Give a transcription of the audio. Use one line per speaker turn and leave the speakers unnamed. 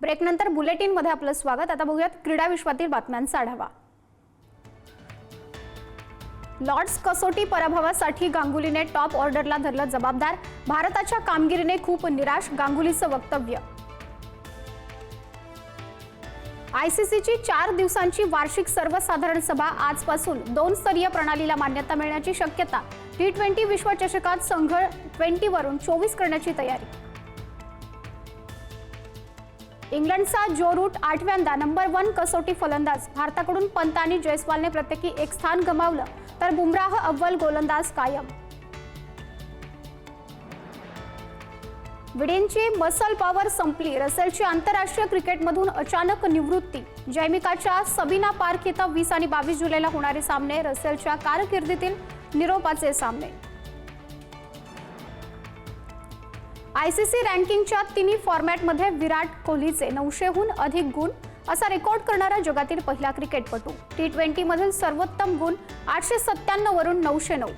ब्रेकनंतर बुलेटिनमध्ये आपलं स्वागत. आता बघूयात क्रीडा विश्वातील बातम्यांचा आढावा. लॉर्ड्स कसोटी पराभवासाठी गांगुलीने टॉप ऑर्डरला धरलं जबाबदार. भारताच्या कामगिरीने खूप निराश गांगुलीचं वक्तव्य. आयसीसीची चार दिवसांची वार्षिक सर्वसाधारण सभा आजपासून दोन स्तरीय प्रणालीला मान्यता मिळण्याची शक्यता. टी ट्वेंटी विश्वचषकात संघ ट्वेंटीवरून चोवीस करण्याची तयारी. इंग्लंडचा जो रूट आठव्यांदा नंबर वन कसोटी फलंदाज भारताकडून पंत आणि जयस्वालने प्रत्येकी एक स्थान गमावलं तर बुमराह अव्वल गोलंदाज कायम. विडेनची मसल पॉवर संपली रसेलची आंतरराष्ट्रीय क्रिकेटमधून अचानक निवृत्ती. जैमिकाच्या सबीना पार्क इथं वीस आणि बावीस जुलैला होणारे सामने रसेलच्या कारकिर्दीतील निरोपाचे सामने. आयसीसी रँकिंगच्या तिन्ही फॉर्मॅटमध्ये विराट कोहलीचे नऊशेहून अधिक गुण असा रेकॉर्ड करणारा जगातील पहिला क्रिकेटपटू टी ट्वेंटीमधील सर्वोत्तम गुण आठशे सत्त्याण्णव वरून नऊशे नऊ.